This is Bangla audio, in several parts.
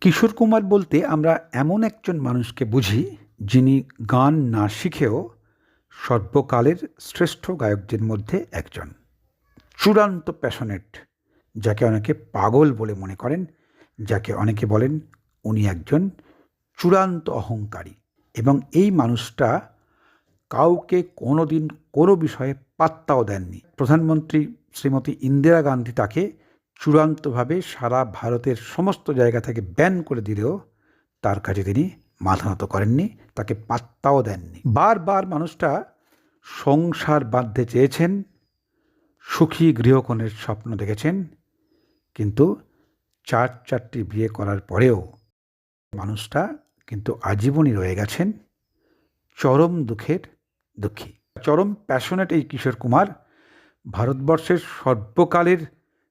কিশোর কুমার বলতে আমরা এমন একজন মানুষকে বুঝি যিনি গান না শিখেও সর্বকালের শ্রেষ্ঠ গায়কদের মধ্যে একজন। চূড়ান্ত প্যাশনেট, যাকে অনেকে পাগল বলে মনে করেন, যাকে অনেকে বলেন উনি একজন চূড়ান্ত অহংকারী এবং এই মানুষটা কাউকে কোনো দিন কোনো বিষয়ে পাত্তাও দেননি। প্রধানমন্ত্রী শ্রীমতী ইন্দিরা গান্ধী তাকে চূড়ান্তভাবে সারা ভারতের সমস্ত জায়গা থেকে ব্যান করে দিলেও তার কাছে তিনি মাথা নত করেননি, তাকে পাত্তাও দেননি। বারবার মানুষটা সংসার বাঁধতে চেয়েছেন, সুখী গৃহকোণের স্বপ্ন দেখেছেন, কিন্তু চার চারটি বিয়ে করার পরেও মানুষটা কিন্তু আজীবনই রয়ে গেছেন চরম দুঃখের দুঃখী। চরম প্যাশনেট এই কিশোর কুমার ভারতবর্ষের সর্বকালের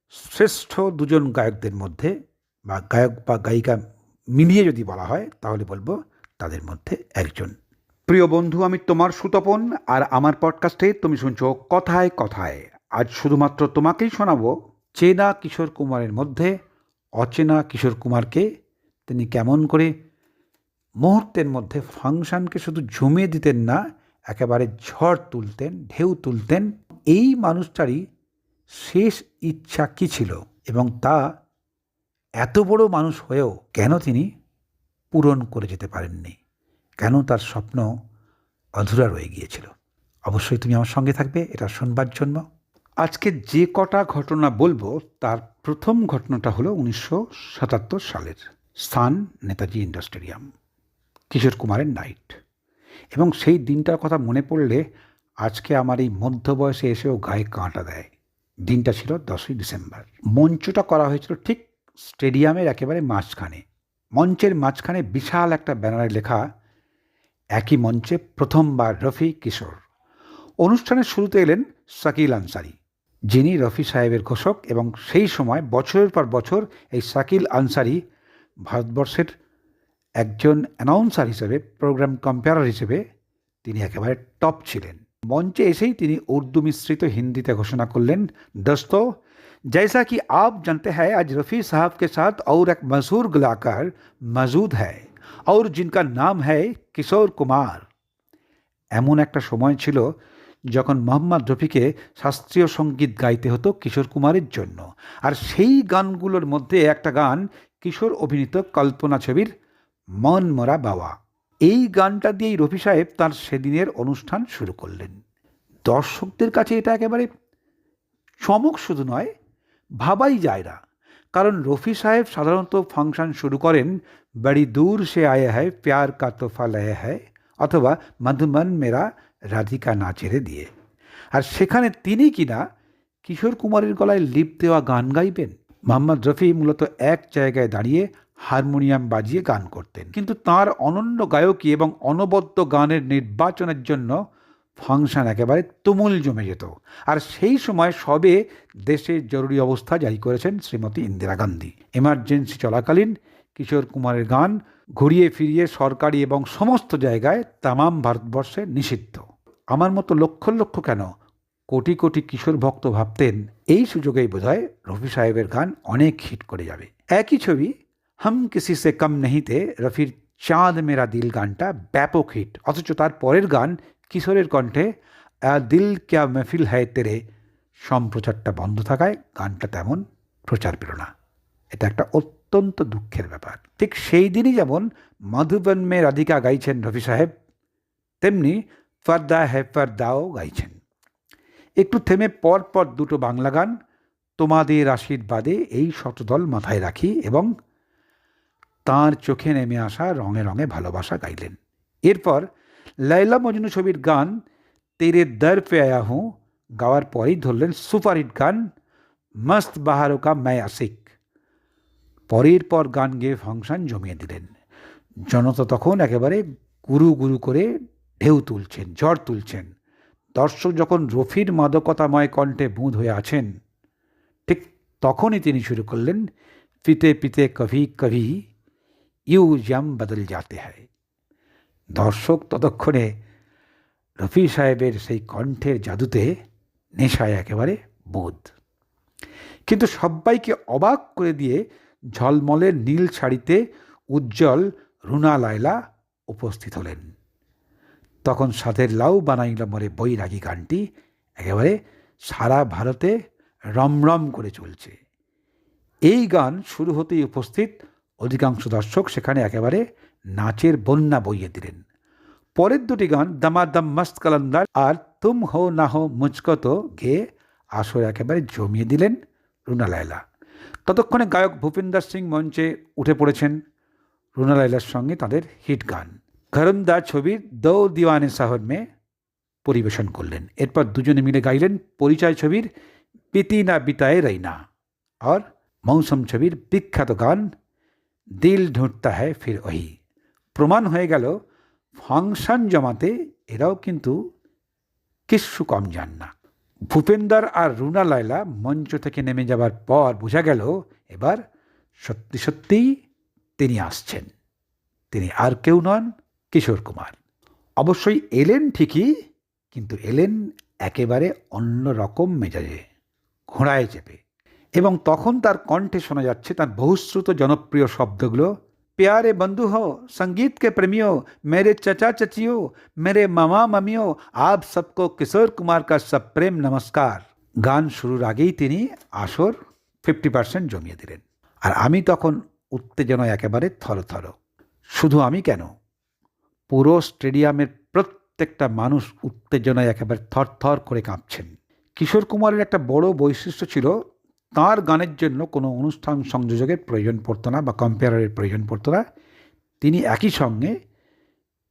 শ্রেষ্ঠ দুজন গায়কদের মধ্যে বা গায়ক বা গায়িকা মিলিয়ে যদি বলা হয়, তাহলে বলব তাদের মধ্যে একজন। প্রিয় বন্ধু, আমি তোমার সুতপন আর আমার পডকাস্টে তুমি শুনছো কথায় কথায়। আজ শুধুমাত্র তোমাকেই শোনাবো চেনা কিশোর কুমারের মধ্যে, অচেনা কিশোর কুমারকে, তিনি কেমন করে মুহূর্তের মধ্যে ফাংশনকে শুধু জমিয়ে দিতেন না, একেবারে ঝড় তুলতেন, ঢেউ তুলতেন, এই মানুষটারই শেষ ইচ্ছা কী ছিল? এবং তা এত বড় মানুষ হয়েও কেন তিনি পূরণ করে যেতে পারেননি? কেন তার স্বপ্ন অধুরা রয়ে গিয়েছিল? অবশ্যই তুমি আমার সঙ্গে থাকবে, এটা শুনবার জন্য। আজকে যে কটা ঘটনা বলব, তার প্রথম ঘটনাটা হলো উনিশশো সাতাত্তর সালের স্থান নেতাজি ইন্ডাস্ট্রিয়াম, কিশোর কুমারের নাইট। এবং সেই দিনটার কথা মনে পড়লে আজকে আমার এই মধ্য বয়সে এসেও গায়ে কাঁটা দেয়। দিনটা ছিল দশই ডিসেম্বর। মঞ্চটা করা হয়েছিল ঠিক স্টেডিয়ামের একেবারে মাঝখানে। মঞ্চের মাঝখানে বিশাল একটা ব্যানারে লেখা, একই মঞ্চে প্রথমবার রফি কিশোর। অনুষ্ঠানের শুরুতে এলেন শাকিল আনসারি, যিনি রফি সাহেবের ঘোষক এবং সেই সময় বছরের পর বছর এই শাকিল আনসারি ভারতবর্ষের একজন অ্যানাউন্সার হিসেবে প্রোগ্রাম কম্পেয়ারার হিসেবে তিনি একেবারে টপ ছিলেন। মঞ্চে এসেই তিনি উর্দু মিশ্রিত হিন্দিতে ঘোষণা করলেন। দোস্ত जैसा কি আপ জানতে हैं আজ রফি সাহাবকে সাথ ওর এক মশহুর গলাকার মজুদ मौजूद है और নাম হ্যায় কিশোর কুমার। এমন একটা সময় ছিল যখন মোহাম্মদ রফিকে শাস্ত্রীয় সংগীত গাইতে হতো কিশোর কুমারের জন্য, আর সেই গানগুলোর মধ্যে একটা গান কিশোর অভিনীত কল্পনা ছবির মন মরা বাবা এই গানটা দিয়েই রফি সাহেব তার সেদিনের অনুষ্ঠান শুরু করলেন। দর্শকদের কাছে এটা একেবারে চমক শুধু নয়, ভাবাই যায় না। কারণ রফি সাহেব সাধারণত ফাংশন শুরু করেন, বড়ি দূর সে আয়ে হ্যায়, প্যার কা তোফা লয়ে হ্যায় অথবা মধুমন মেরা রাধিকা না ছেড়ে দিয়ে আর সেখানে তিনি কিনা কিশোর কুমারের গলায় লিপ দেওয়া গান গাইবেন। মোহাম্মদ রফি মূলত এক জায়গায় দাঁড়িয়ে হারমোনিয়াম বাজিয়ে গান করতেন। কিন্তু তার অনন্য গায়কী এবং অনবদ্য গানের নির্বাচনের জন্য ফাংশন একেবারে তুমুল জমে যেত। আর সেই সময় সবে দেশে জরুরি অবস্থা জারি করেছেন শ্রীমতী ইন্দিরা গান্ধী। এমার্জেন্সি চলাকালীন কিশোর কুমারের গান ঘুরিয়ে ফিরিয়ে সরকারি এবং সমস্ত জায়গায় তামাম ভারতবর্ষে নিষিদ্ধ। আমার মতো লক্ষ লক্ষ কেন কোটি কোটি কিশোর ভক্ত ভাবতেন, এই সুযোগেই বোধহয় রফি সাহেবের গান অনেক হিট করে যাবে। একই ছবি হাম কিসি সে কম নেহিতে রফির চাঁদ মেরা দিল গানটা ব্যাপক হিট অথচ তার পরের গান কিশোরের কণ্ঠে দিল ক্যা মেহফিল হ্যায় তেরে সম্প্রচারটা বন্ধ থাকায় গানটা তেমন প্রচার পেল না এটা একটা অত্যন্ত দুঃখের ব্যাপার ঠিক সেই দিনই যেমন মধুবন মে রাধিকা গাইছেন রফি সাহেব তেমনি ফর্দা হে ফর্দাও গাইছেন একটু থেমে পর পর দুটো বাংলা গান তোমাদের আশীর্বাদে এই শতদল মাথায় রাখি এবং তাঁর চোখে নেমে আসা রঙে রঙে ভালোবাসা গাইলেন। এরপর লাইলা মজনু ছবির গান তেরে দর পে আয়া হুঁ গাওয়ার পরেই ধরলেন সুপারহিট গান মস্ত বাহারো কা ম্যায় আশিক পরের পর গান গেয়ে ফাংশন জমিয়ে দিলেন। জনতা তখন একেবারে গুরু গুরু করে ঢেউ তুলছেন, ঝড় তুলছেন। দর্শক যখন রফির মাদকতাময় কণ্ঠে বুঁদ হয়ে আছেন, ঠিক তখনই তিনি শুরু করলেন, পিতে পিতে কভি কভি ইউ জাম বদল যাতে হয়। দর্শক ততক্ষণে রফি সাহেবের সেই কণ্ঠের জাদুতে নেশায় একেবারে বোধ। কিন্তু সবাইকে অবাক করে দিয়ে ঝলমলের নীল শাড়িতে উজ্জ্বল রুনা লায়লা উপস্থিত হলেন। তখন সাধের লাউ বানাইল মরে বৈরাগী গানটি একেবারে সারা ভারতে রমরম করে চলছে। এই গান শুরু হতেই উপস্থিত অধিকাংশ দর্শক সেখানে একেবারে নাচের বন্যা বইয়ে দিলেন। পরের দুটি গান, দামাদাম মস্ত কালান্দার আর তুম হো না হো মুচকত গেয়ে আসর একেবারে জমিয়ে দিলেন রুনা লায়লা। ততক্ষণে গায়ক ভূপিন্দর সিং মঞ্চে উঠে পড়েছেন রুনা লায়লার সঙ্গে তাদের হিট গান। ঘরন্দা ছবির দো দিওয়ানে শহর মে পরিবেশন করলেন। এরপর দুজনে মিলে গাইলেন পরিচয় ছবির পিতি না বিতায়ে রইনা। আর মৌসুম ছবির বিখ্যাত গান দিল ঢুঁটতা হ্যায় ফির ওহি। প্রমাণ হয়ে গেল, ফাংশন জমাতে এরাও কিন্তু কিচ্ছু কম যান না। ভূপেন্দার আর রুনা লায়লা মঞ্চ থেকে নেমে যাবার পর বোঝা গেল, এবার সত্যি সত্যিই তিনি আসছেন। তিনি আর কেউ নন কিশোর কুমার। অবশ্যই এলেন ঠিকই, কিন্তু এলেন একেবারে অন্য রকম মেজাজে, ঘোড়ায় চেপে। এবং তখন তার কণ্ঠে শোনা যাচ্ছে তার বহুশ্রুত জনপ্রিয় শব্দগুলো। প্যারে বন্ধু হো সঙ্গীতকে প্রেমীয় মেরে চচা চচিও, মেরে মামা মামিও, আব সবকো কিশোর কুমার কা সব প্রেম নমস্কার। গান শুরুর আগেই তিনি আসর ফিফটি পার্সেন্ট জমিয়ে দিলেন। আর আমি তখন উত্তেজনায় একেবারে থরথর শুধু আমি কেন? পুরো স্টেডিয়ামের প্রত্যেকটা মানুষ উত্তেজনায় একেবারে থরথর করে কাঁপছেন। কিশোর কুমারের একটা বড় বৈশিষ্ট্য ছিল তার গানের জন্য কোনো অনুষ্ঠান সংযোজকের প্রয়োজন পড়তো না বা কম্পেয়ারের প্রয়োজন পড়তো না। তিনি একই সঙ্গে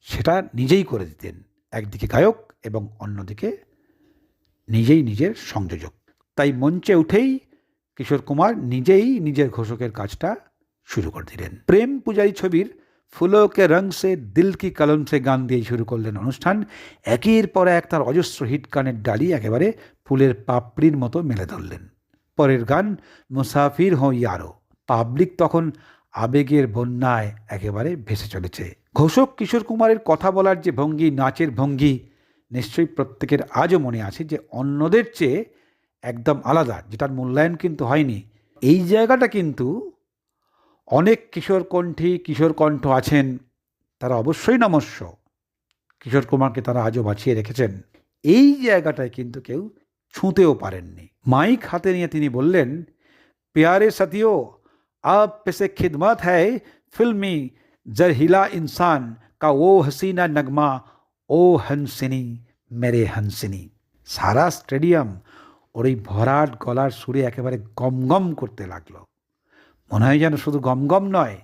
সেটা নিজেই করে দিতেন। একদিকে গায়ক এবং অন্যদিকে নিজেই নিজের সংযোজক। তাই মঞ্চে উঠেই কিশোর কুমার নিজেই নিজের ঘোষকের কাজটা শুরু করে দিলেন। প্রেম পূজারী ছবির ফুলো কে রং সে, দিল কি কলম সে গান দিয়ে শুরু করলেন অনুষ্ঠান। একের পর এক তার অজস্র হিট গানের ডালি একেবারে ফুলের পাপড়ির মতো মেলে ধরলেন। পরের গান, মুসাফির হো ইয়ারো। পাবলিক তখন আবেগের বন্যায় একেবারে ভেসে চলেছে। ঘোষক কিশোর কুমারের কথা বলার যে ভঙ্গি, নাচের ভঙ্গি, নিশ্চয়ই প্রত্যেকের আজও মনে আছে যে অন্যদের চেয়ে একদম আলাদা যেটার মূল্যায়ন কিন্তু হয়নি। এই জায়গাটা কিন্তু অনেক কিশোর কণ্ঠী, কিশোর কণ্ঠ আছেন, তারা অবশ্যই নমস্য। কিশোর কুমারকে তারা আজও বাঁচিয়ে রেখেছেন। এই জায়গাটায় কিন্তু কেউ ছুঁতেও পারেননি। মাইক হাতে নিয়ে তিনি বললেন, পেয়ারে সাথীও, আপ পেশে খিদমত হ্যায়, ফিল্মি জরহিলা ইনসান কা ও হাসিনা নগমা, ও হনসিনী, মেরে হনসিনী। সারা স্টেডিয়াম ওর এই ভরাট গলার সুরে একেবারে গমগম করতে লাগল। মনে হয় যেন শুধু গমগম নয়,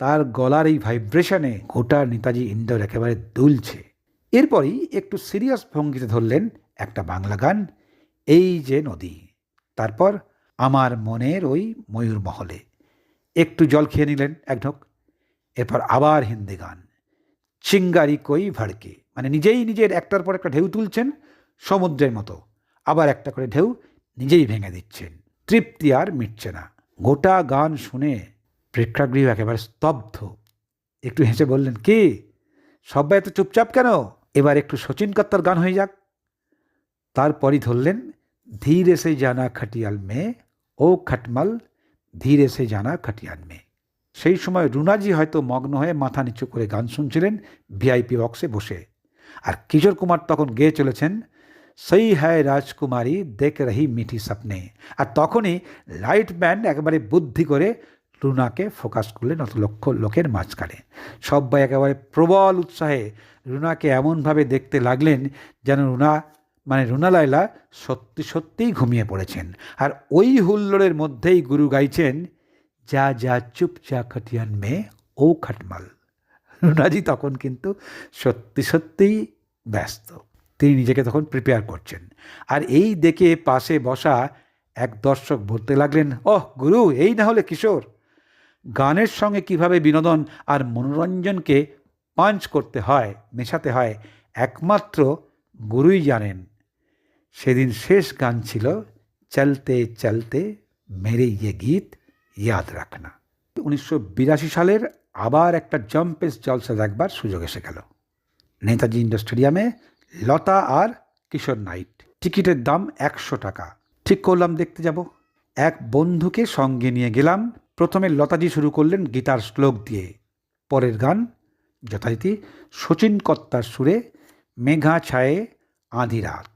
তার গলার এই ভাইব্রেশনে গোটা নেতাজি ইন্ডোর একেবারে দুলছে। এরপরই একটু সিরিয়াস ভঙ্গিতে ধরলেন একটা বাংলা গান, এই যে নদী। তারপর আমার মনের ওই ময়ূর মহলে। একটু জল খেয়ে নিলেন এক ঢোক। এরপর আবার হিন্দি গান। চিঙ্গারি কই ভাড়কে। মানে নিজেই নিজের একটার পর একটা ঢেউ তুলছেন সমুদ্রের মতো। আবার একটা করে ঢেউ নিজেই ভেঙে দিচ্ছেন। তৃপ্তি আর মিটছে না। গোটা গান শুনে প্রেক্ষাগৃহ একেবারে স্তব্ধ। একটু হেসে বললেন, কি? সবাই এত চুপচাপ কেন? এবার একটু শচীন কত্তার গান হয়ে যাক। তারপরই ধরলেন, ধীরে সে জানা খাটিয়াল মেয়ে, ও খাটমাল, ধীরে সে জানা খটিয়াল মেয়ে। সেই সময় রুনাজি হয়তো মগ্ন হয়ে মাথা নিচু করে গান শুনছিলেন ভিআইপি বক্সে বসে। আর কিশোর কুমার তখন গেয়ে চলেছেন, সেই হ্যায় রাজকুমারী, দেখ রহি মিঠি স্বপ্নে। আর তখনই লাইট ব্যান্ড একেবারে বুদ্ধি করে রুনাকে ফোকাস করলেন অত লক্ষ লোকের মাঝখানে। সবাই একেবারে প্রবল উৎসাহে রুনাকে এমনভাবে দেখতে লাগলেন যেন রুনা মানে রুনা লায়লা সত্যি সত্যিই ঘুমিয়ে পড়েছেন। আর ওই হুল্লোড়ের মধ্যেই গুরু গাইছেন, যা যা চুপচা খটিয়ান মে ও খাটমাল। রুনাজি তখন কিন্তু সত্যি সত্যিই ব্যস্ত। তিনি নিজেকে তখন প্রিপেয়ার করছেন। আর এই দেখে পাশে বসা এক দর্শক বলতে লাগলেন, ওহ, গুরু, এই না হলে কিশোর, গানের সঙ্গে কীভাবে বিনোদন আর মনোরঞ্জনকে পাঞ্চ করতে হয়, মেশাতে হয়, একমাত্র গুরুই জানেন। সেদিন শেষ গান ছিল, চলতে চলতে মেরে ইয়ে গীত ইয়াদ রাখনা। উনিশশো বিরাশি সালের আবার একটা জম্পেস জলসা দেখবার সুযোগ এসে গেল। নেতাজি ইন্ডোর স্টেডিয়ামে লতা আর কিশোর নাইট। টিকিটের দাম একশো টাকা। ঠিক করলাম দেখতে যাব। এক বন্ধুকে সঙ্গে নিয়ে গেলাম। প্রথমে লতাজি শুরু করলেন গীতার শ্লোক দিয়ে। পরের গান, যথারীতি শচীন কর্তার সুরে, মেঘা ছায়ে আঁধি রাত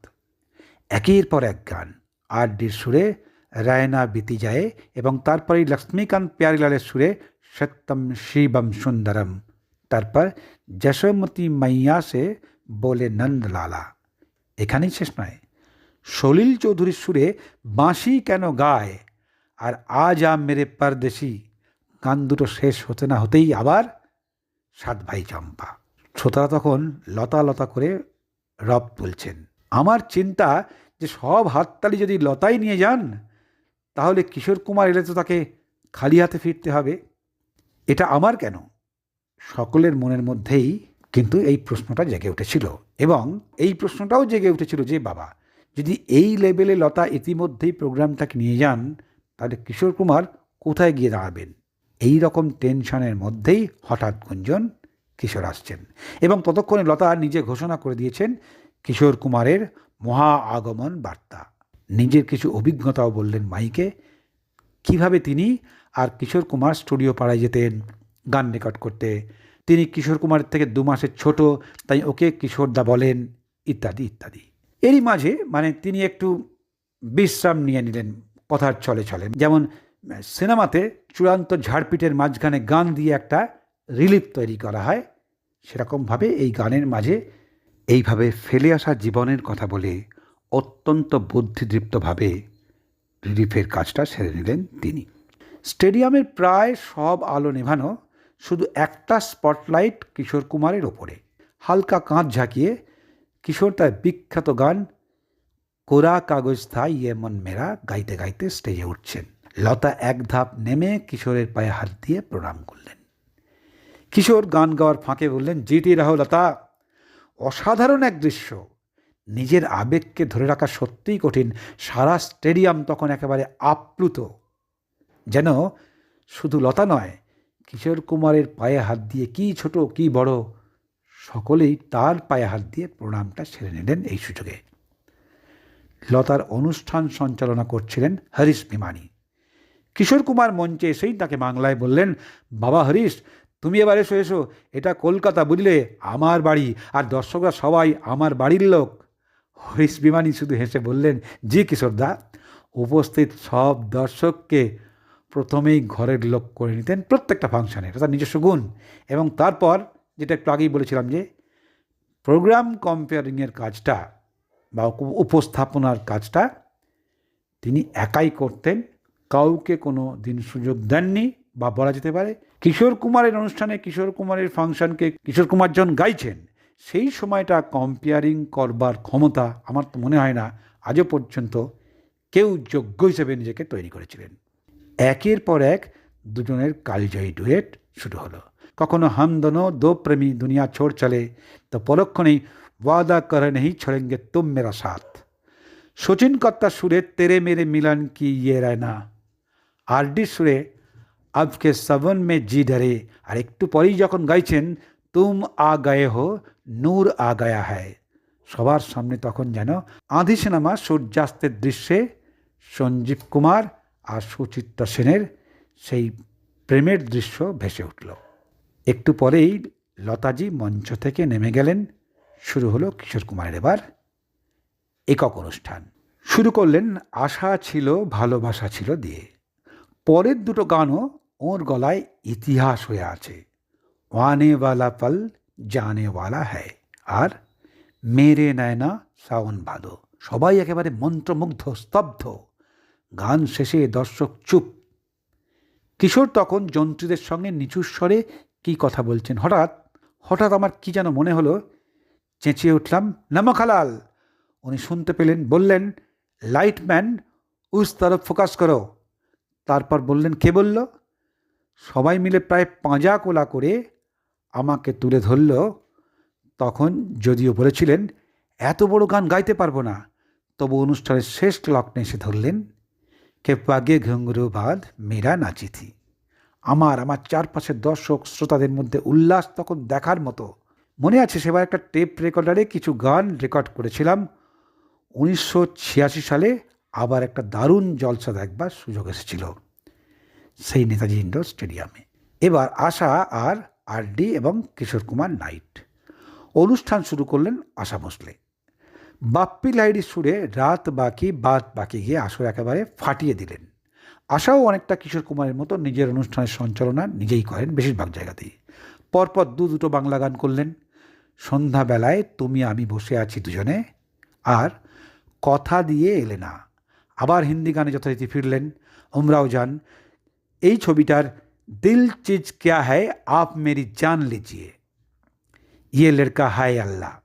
একের পর এক গান। আর ডির সুরে রায়না বিতি যায় এবং তারপরেই লক্ষ্মীকান্ত প্যারিলালের সুরে সত্যম শিবম সুন্দরম। তারপর যশোমতী মাইয়া সে বলে নন্দলালা। এখানেই শেষ নয়। সলিল চৌধুরীর সুরে বাঁশি কেন গায়? আর আজ আম মেরে পরদেশি। গান দুটো শেষ হতে না হতেই আবার সাত ভাই চম্পা। শ্রোতারা তখন লতা লতা করে রব তুলছেন। আমার চিন্তা যে সব হাততালি যদি লতাই নিয়ে যান, তাহলে কিশোর কুমার এলে তো তাকে খালি হাতে ফিরতে হবে। এটা আমার কেন? সকলের মনের মধ্যেই কিন্তু এই প্রশ্নটা জেগে উঠেছিল এবং এই প্রশ্নটাও জেগে উঠেছিল যে, বাবা, যদি এই লেভেলে লতা ইতিমধ্যেই প্রোগ্রামটাকে নিয়ে যান, তাহলে কিশোর কুমার কোথায় গিয়ে দাঁড়াবেন? এই রকম টেনশনের মধ্যেই হঠাৎ গুঞ্জন কিশোর আসছেন এবং ততক্ষণে লতা নিজে ঘোষণা করে দিয়েছেন কিশোর কুমারের মহা আগমন বার্তা। নিজের কিছু অভিজ্ঞতাও বললেন মাইকে, কীভাবে তিনি আর কিশোর কুমার স্টুডিও পাড়ায় যেতেন, গান রেকর্ড করতে। তিনি কিশোর কুমারের থেকে দু মাসের ছোট, তাই ওকে কিশোরদা বলেন, ইত্যাদি ইত্যাদি। এরই মাঝে মানে তিনি একটু বিশ্রাম নিয়ে নিলেন, কথার চলে চলে যেমন, সিনেমাতে চূড়ান্ত ঝাড়পিটের মাঝখানে গান দিয়ে একটা রিলিফ তৈরি করা হয়, সেরকমভাবে এই গানের মাঝে এইভাবে ফেলে আসা জীবনের কথা বলে অত্যন্ত বুদ্ধিদীপ্তভাবে রিলিফের কাজটা সেরে নিলেন তিনি। স্টেডিয়ামের প্রায় সব আলো নেভানো শুধু একটা স্পটলাইট কিশোর কুমারের ওপরে। হালকা কাঁধ ঝাঁকিয়ে কিশোর তার বিখ্যাত গান কোরা কাগজ থা ইয়ে মন মেরা গাইতে গাইতে স্টেজে উঠছেন। লতা এক ধাপ নেমে কিশোরের পায়ে হাত দিয়ে প্রণাম করলেন। কিশোর গান গাওয়ার ফাঁকে বললেন জিটি রাহ লতা। অসাধারণ এক দৃশ্য। নিজের আবেগকে ধরে রাখা সত্যিই কঠিন। সারা স্টেডিয়াম তখন একেবারে আপ্লুত। যেন শুধু লতা নয়, কিশোর কুমারের পায়ে হাত দিয়ে কি ছোট, কি বড়, সকলেই তার পায়ে হাত দিয়ে প্রণামটা সেরে নিলেন এই সুযোগে। লতার অনুষ্ঠান সঞ্চালনা করছিলেন হরিশ বিমানী। কিশোর কুমার মঞ্চে এসেই তাকে বাংলায় বললেন, বাবা হরিশ তুমি এবার এসো এসো। এটা কলকাতা বুঝলে? আমার বাড়ি। আর দর্শকরা সবাই আমার বাড়ির লোক। হরিশ বিমানী শুধু হেসে বললেন, জি কিশোরদা উপস্থিত সব দর্শককে প্রথমেই ঘরের লোক করে নিতেন প্রত্যেকটা ফাংশানের তার নিজস্ব গুণ। এবং তারপর যেটা একটু আগেই বলেছিলাম যে প্রোগ্রাম কম্পেয়ারিংয়ের কাজটা বা উপস্থাপনার কাজটা তিনি একাই করতেন। কাউকে কোনো দিন সুযোগ দেননি বা বলা যেতে পারে কিশোর কুমারের অনুষ্ঠানে কিশোর কুমারের ফাংশনকে কিশোর কুমার যখন গাইছেন, সেই সময়টা কম্পেয়ারিং করবার ক্ষমতা আমার তো মনে হয় না আজও পর্যন্ত কেউ যোগ্য হিসেবে নিজেকে তৈরি করেছিলেন। একের পর এক দুজনের কালজয়ী ডুয়েট শুরু হলো। কখনো হাম দোনো দো প্রেমী দুনিয়া ছোড় চলে, তো পরক্ষণেই ওয়াদা করে নেই ছড়েঙ্গে তুম মেরা সাথ। শচীন কর্তার সুরে তেরে মেরে মিলন কি ইয়ে রায়না আরডি সুরে আবকে সবন মে জি ডরে আর একটু পরেই যখন গাইছেন, তুম আ গায়ে হো, নূর আ গায়া হ্যায়। সবার সামনে তখন যেন আধি সিনেমা সূর্যাস্তের দৃশ্যে সঞ্জীব কুমার আর সুচিত্রা সেনের সেই প্রেমের দৃশ্য ভেসে উঠল। একটু পরেই লতাজি মঞ্চ থেকে নেমে গেলেন। শুরু হলো কিশোর কুমারের এবার একক অনুষ্ঠান। শুরু করলেন আশা ছিল, ভালোবাসা ছিল দিয়ে। পরের দুটো গানও ওর গলায় ইতিহাস হয়ে আছে। ওয়ানে ওয়ালা পল জানে ওয়ালা হ্যায়। আর মেরে নয়না সাওন ভাদো সবাই একেবারে মন্ত্রমুগ্ধ, স্তব্ধ। গান শেষে দর্শক চুপ। কিশোর তখন যন্ত্রীদের সঙ্গে নিচু স্বরে কী কথা বলছেন? হঠাৎ হঠাৎ আমার কি যেন মনে হলো, চেঁচিয়ে উঠলাম নমখালাল উনি শুনতে পেলেন, বললেন, লাইটম্যান, উস তরফ ফোকাস করো। তারপর বললেন, কে বলল? সবাই মিলে প্রায় পাঁজা কোলা করে আমাকে তুলে ধরল। তখন যদিও বলেছিলেন, এত বড় গান গাইতে পারব না। তবু অনুষ্ঠানের শেষ লগ্নে এসে ধরলেন কে পাগে ঘুঙ্গুরু বাদ মেরা নাচিথি আমার আমার চারপাশের দর্শক শ্রোতাদের মধ্যে উল্লাস তখন দেখার মতো। মনে আছে সেবার একটা টেপ রেকর্ডারে কিছু গান রেকর্ড করেছিলাম। উনিশশো ছিয়াশি সালে আবার একটা দারুণ জলসা দেখবার সুযোগ এসেছিল। সেই নেতাজি ইন্ডোর স্টেডিয়ামে। এবার আশা আর আরডি এবং কিশোর কুমার নাইট। অনুষ্ঠান শুরু করলেন আশা ভোসলে। বাপ্পি লাইডির সুরে রাত বাকি, বাদ বাকি গিয়ে আসর একেবারে ফাটিয়ে দিলেন। আশাও অনেকটা কিশোর কুমারের মতো নিজের অনুষ্ঠানের সঞ্চালনা নিজেই করেন বেশিরভাগ জায়গাতেই। পরপর দু দুটো বাংলা গান করলেন। সন্ধ্যাবেলায় তুমি, আমি বসে আছি দুজনে। আর কথা দিয়ে এলে না। আবার হিন্দি গানে যথারীতি ফিরলেন। উমরাও যান। এই ছবিটার দিল চিজ ক্যা হ্যায়, আপ মেরি জান লিজিয়ে। ইয়ে লড়কা হায় আল্লাহ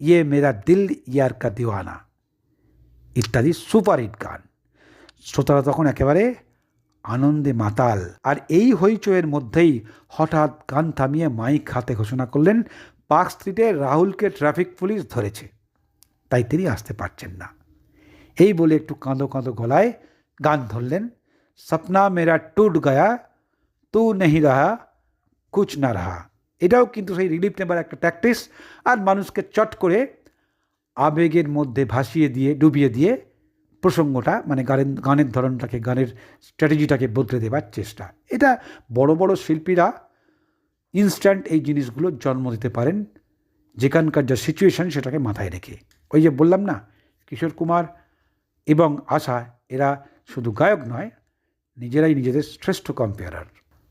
ইয়ে মেরা দিল ইয়ার কা দিওয়ানা। ইত্যাদি সুপার হিট গান। শ্রোতারা তখন একেবারে আনন্দে মাতাল। আর এই হইচয়ের মধ্যেই হঠাৎ গান থামিয়ে মাইক হাতে ঘোষণা করলেন, পার্ক স্ট্রিটে রাহুলকে ট্রাফিক পুলিশ ধরেছে। তাই তিনি আসতে পারছেন না। এই বলে একটু কাঁদো কাঁদো গলায় গান ধরলেন সপনা মেরা টুট গয়া তু নেহি রাহা কুচ না রাহা এটাও কিন্তু সেই রিলিফ নেবার একটা প্র্যাকটিস আর মানুষকে চট করে আবেগের মধ্যে ভাসিয়ে দিয়ে, ডুবিয়ে দিয়ে প্রসঙ্গটা মানে গানের গানের ধরনটাকে, গানের স্ট্র্যাটেজিটাকে বদলে দেবার চেষ্টা। এটা বড় বড় শিল্পীরা ইনস্ট্যান্ট এই জিনিসগুলো জন্ম দিতে পারেন। যেখানকার যা সিচুয়েশন সেটাকে মাথায় রেখে। ওই যে বললাম না, কিশোর কুমার এবং আশা, এরা শুধু গায়ক নয় নিজেরাই নিজেদের শ্রেষ্ঠ কম্পেয়ারার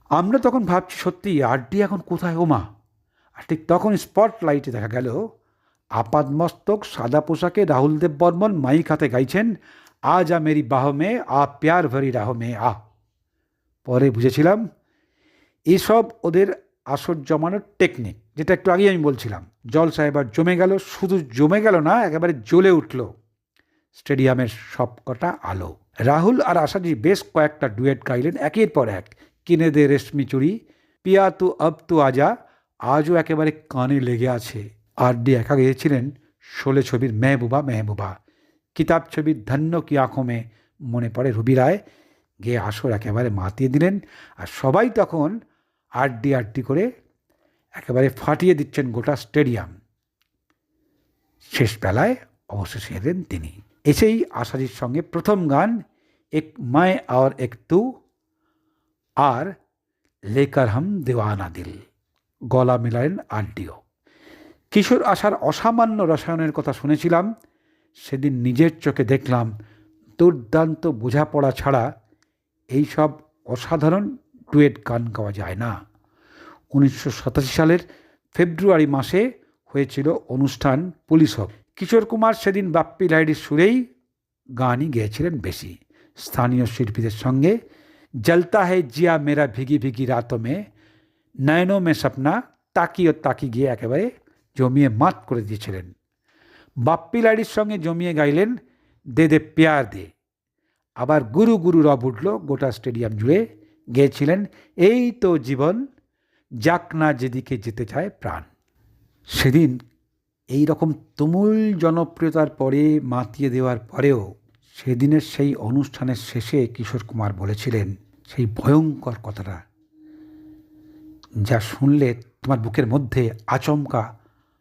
আমরা তখন ভাবছি সত্যি আরডি এখন কোথায় ওমা? আর ঠিক তখন স্পট লাইটে দেখা গেল, আপাদমস্তক সাদা পোশাকে রাহুল দেব বর্মন মাইক হাতে গাইছেন, আজ আ মেরি বাহ মে, আ প্যার ভরি রাহ মে, আ। পরে বুঝেছিলাম, এসব ওদের আসর জমানোর টেকনিক যেটা একটু আগেই আমি বলছিলাম, জল সাহেবার জমে গেল, শুধু জমে গেল না, একেবারে জ্বলে উঠল। স্টেডিয়ামের সবকটা আলো। রাহুল আর আশাজি বেশ কয়েকটা ডুয়েট গাইলেন, একের পর এক। কিনে দে রেশমি চুড়ি পিয়া তু অব তু আজা, আজও একেবারে কানে লেগে আছে। আর ডি একা গেয়েছিলেন, শোলে ছবির মেহবুবা মেহবুবা। কিতাব ছবির ধন্য কি আঁখো মে মনে পড়ে রবি রায়। গিয়ে আসর একেবারে মাতিয়ে দিলেন, আর সবাই তখন আড্ডি আড্ডি করে একেবারে ফাটিয়ে দিচ্ছেন গোটা স্টেডিয়াম। শেষ বেলায় অবশেষে এলেন তিনি। এসেই আশাজির সঙ্গে প্রথম গান এক মায় আর এক তু আর লেকার হাম দেওয়ানা দিল গলা মেলালেন আড্ডিও কিশোর আশার অসামান্য রসায়নের কথা শুনেছিলাম। সেদিন নিজের চোখে দেখলাম, দুর্দান্ত বোঝাপড়া ছাড়া এইসব অসাধারণ ডুয়েট গান গাওয়া যায় না। উনিশশো সাতাশি সালের ফেব্রুয়ারি মাসে হয়েছিল অনুষ্ঠান পুলিশ হোক। কিশোর কুমার সেদিন বাপ্পি লাইডির সুরেই গানই গেয়েছিলেন বেশি। স্থানীয় শিল্পীদের সঙ্গে। জলতা হে জিয়া মেরা ভিগি ভিগি রাতো মে। নয়নো মে স্বপ্না, তাকি ও তাকি গিয়ে একেবারে জমিয়ে মাত করে দিয়েছিলেন। বাপ্পি লাড়ির সঙ্গে জমিয়ে গাইলেন, দে দে পেয়ার দে। আবার গুরু গুরু রব উঠল, গোটা স্টেডিয়াম জুড়ে গেয়েছিলেন। এই তো জীবন, যাক না যেদিকে যেতে চায় প্রাণ। সেদিন এই রকম তুমুল জনপ্রিয়তার পরে, মাতিয়ে দেওয়ার পরেও সেদিনের সেই অনুষ্ঠানের শেষে কিশোর কুমার বলেছিলেন, সেই ভয়ঙ্কর কথাটা, যা শুনলে তোমার বুকের মধ্যে আচমকা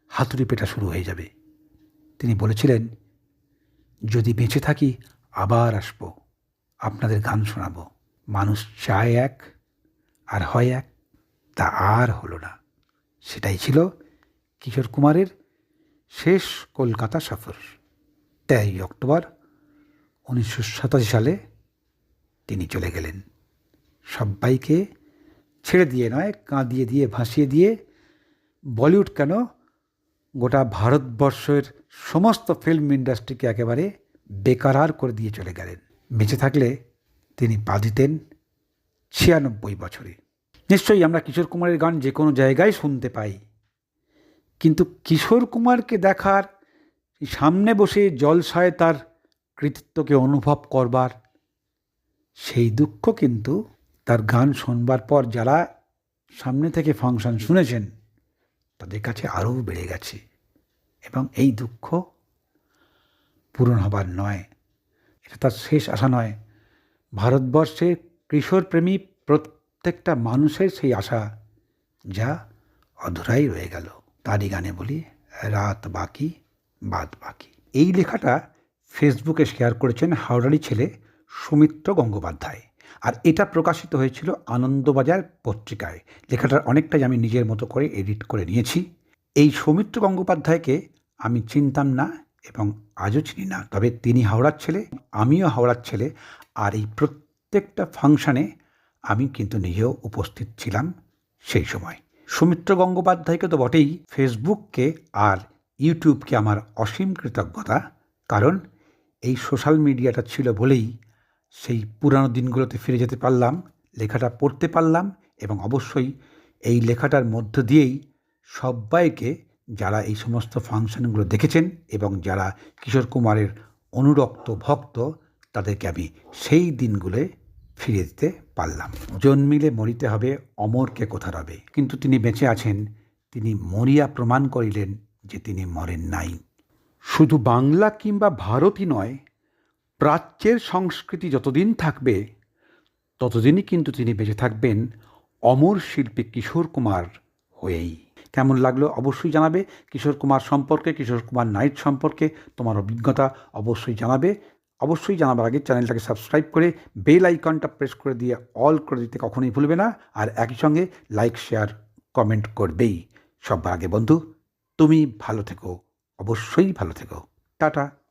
হাতুড়ি পেটা শুরু হয়ে যাবে। তিনি বলেছিলেন, যদি বেঁচে থাকি, আবার আসব, আপনাদের গান শোনাব। মানুষ চায় এক, আর হয় এক, তা আর হলো না। সেটাই ছিল কিশোর কুমারের শেষ কলকাতা সফর। তেরোই অক্টোবর উনিশশো সাতাশি সালে তিনি চলে গেলেন। সবাইকে ছেড়ে দিয়ে নয়, কাঁদিয়ে দিয়ে, ভাসিয়ে দিয়ে বলিউড কেন গোটা ভারতবর্ষের সমস্ত ফিল্ম ইন্ডাস্ট্রিকে একেবারে বেকারার করে দিয়ে চলে গেলেন। বেঁচে থাকলে তিনি পা দিতেন ছিয়ানব্বই বছরে। নিশ্চয়ই আমরা কিশোর কুমারের গান যে কোনো জায়গায় শুনতে পাই। কিন্তু কিশোর কুমারকে দেখার সামনে বসে জলসায় তার কৃতিত্বকে অনুভব করবার, সেই দুঃখ কিন্তু তার গান শোনবার পর যারা সামনে থেকে ফাংশন শুনেছেন, তাদের কাছে আরও বেড়ে গেছে। এবং এই দুঃখ পূরণ হবার নয়, এটা তার শেষ আশা নয়। ভারতবর্ষে কিশোরপ্রেমী প্রত্যেকটা মানুষের সেই আশা, যা অধুরাই রয়ে গেল। তারই গানে বলি, রাত বাকি, বাদ বাকি। এই লেখাটা ফেসবুকে শেয়ার করেছেন হাওড়ারি ছেলে সুমিত্র গঙ্গোপাধ্যায়। আর এটা প্রকাশিত হয়েছিল আনন্দবাজার পত্রিকায়। লেখাটার অনেকটাই আমি নিজের মতো করে এডিট করে নিয়েছি। এই সৌমিত্র গঙ্গোপাধ্যায়কে আমি চিনতাম না এবং আজও চিনি না। তবে তিনি হাওড়ার ছেলে, আমিও হাওড়ার ছেলে। আর এই প্রত্যেকটা ফাংশানে আমি কিন্তু নিজেও উপস্থিত ছিলাম সেই সময়। সৌমিত্র গঙ্গোপাধ্যায়কে তো বটেই ফেসবুককে আর ইউটিউবকে আমার অসীম কৃতজ্ঞতা। কারণ এই সোশ্যাল মিডিয়াটা ছিল বলেই সেই পুরানো দিনগুলোতে ফিরে যেতে পারলাম, লেখাটা পড়তে পারলাম এবং অবশ্যই এই লেখাটার মধ্য দিয়েই সবাইকে যারা এই সমস্ত ফাংশনগুলো দেখেছেন এবং যারা কিশোর কুমারের অনুরক্ত ভক্ত, তাদেরকে আমি সেই দিনগুলোয় ফিরে দিতে পারলাম। জন্মিলে মরিতে হবে, অমরকে কোথা রবে? কিন্তু তিনি বেঁচে আছেন, তিনি মরিয়া প্রমাণ করিলেন যে তিনি মরেন নাই। শুধু বাংলা কিংবা ভারতই নয়, প্রাচ্যের সংস্কৃতি যতদিন থাকবে, ততদিনই কিন্তু তিনি বেঁচে থাকবেন অমর শিল্পী কিশোর কুমার হয়েই। কেমন লাগল অবশ্যই জানাবে। কিশোর কুমার সম্পর্কে, কিশোর কুমার নাইট সম্পর্কে তোমার অভিজ্ঞতা অবশ্যই জানাবে। অবশ্যই জানাবার আগে চ্যানেলটাকে সাবস্ক্রাইব করে বেল আইকনটা প্রেস করে দিয়ে অল করে দিতে কখনোই ভুলবে না। আর একই সঙ্গে লাইক, শেয়ার, কমেন্ট করবেই। সবার আগে বন্ধু, তুমি ভালো থেকো। অবশ্যই ভালো থেকো। টাটা।